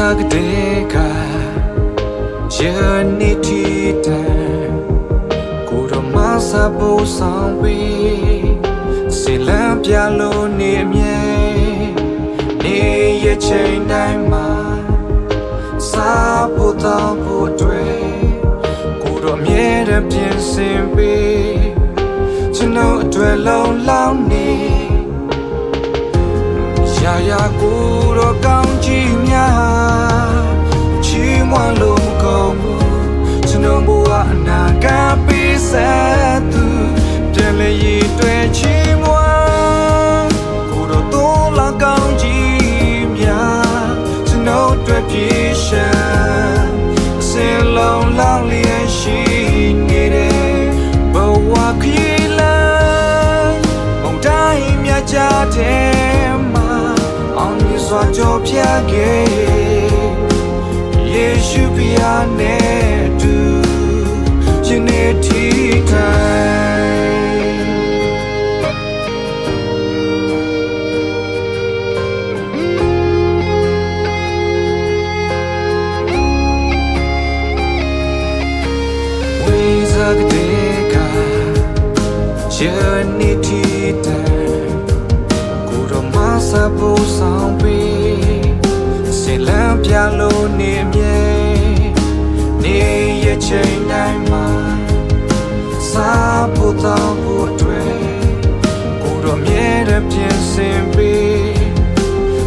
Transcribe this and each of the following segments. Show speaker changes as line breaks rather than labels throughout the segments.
ကတဲ့ကယေနီတီတန်ကိုတော့မဆာဖို့ဆောင်ပြီးစီလံပြလို့နေအမြဲနေရချိန်တိုင်းမှာစားဖို့တောင်းဖို့အတွက်ကိုတော့အမြဲတမ်းပြင်ဆင်ပြီးကျွန်တော်အတွက်လုံးလော ကျွန်တော်ဘဝအနာဂတ်ပေးဆက်သူပြန်လေရည်တွင်ချီးမွမ်းကိုတော့တော့လာကောင်းချီးများကျွန်တော်အတွက်ပြေရှမ်းအစင်လုံးလောင်းလျက်ရှိနေတယ်ဘဝခရီးလမ်းမုန်တိုင်းမြတ်ကြတဲ့မှာအောင်မြင်စွာကြောပြခဲ့ယေရှုပြာနဲ့ ပြီးစင်လံပြလို့နေမြဲနေရချိန်တိုင်းမှာ စားဖို့တောင်းဖို့အတွက်ကိုတော့မြဲတဲ့ပြင်ဆင်ပြီး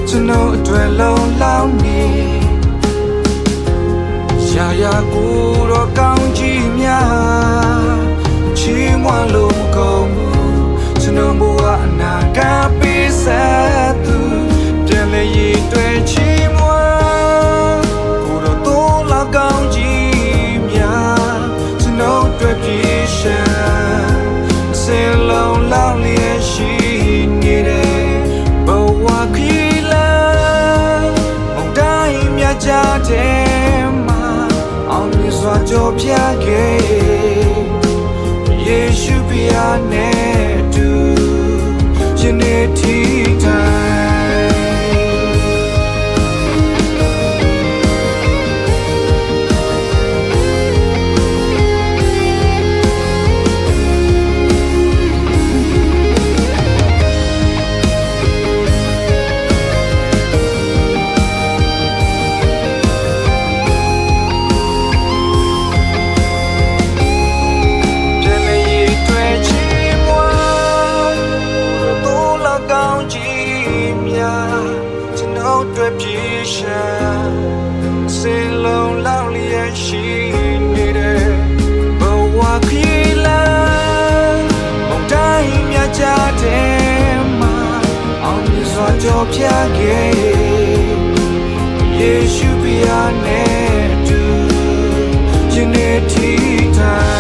ကျွန်တော်အတွက်လုံးလောင်းနေရာရာကိုတော့ကောင်းချီးများချီးမွမ်းလို့မကုန်ဘူးကျွန် ပြခဲ့ယေရှုပြာနဲ့တူယနေ့ထိ က်ရှိနေတဲ့ဘဝခီလာမုန်တိုင်းမြတ်ကြတဲ့မှာအောင်မြင်စွာကြောပြခဲ့ယေရှုပြာနဲ့တူယနေ့ထိတိုင်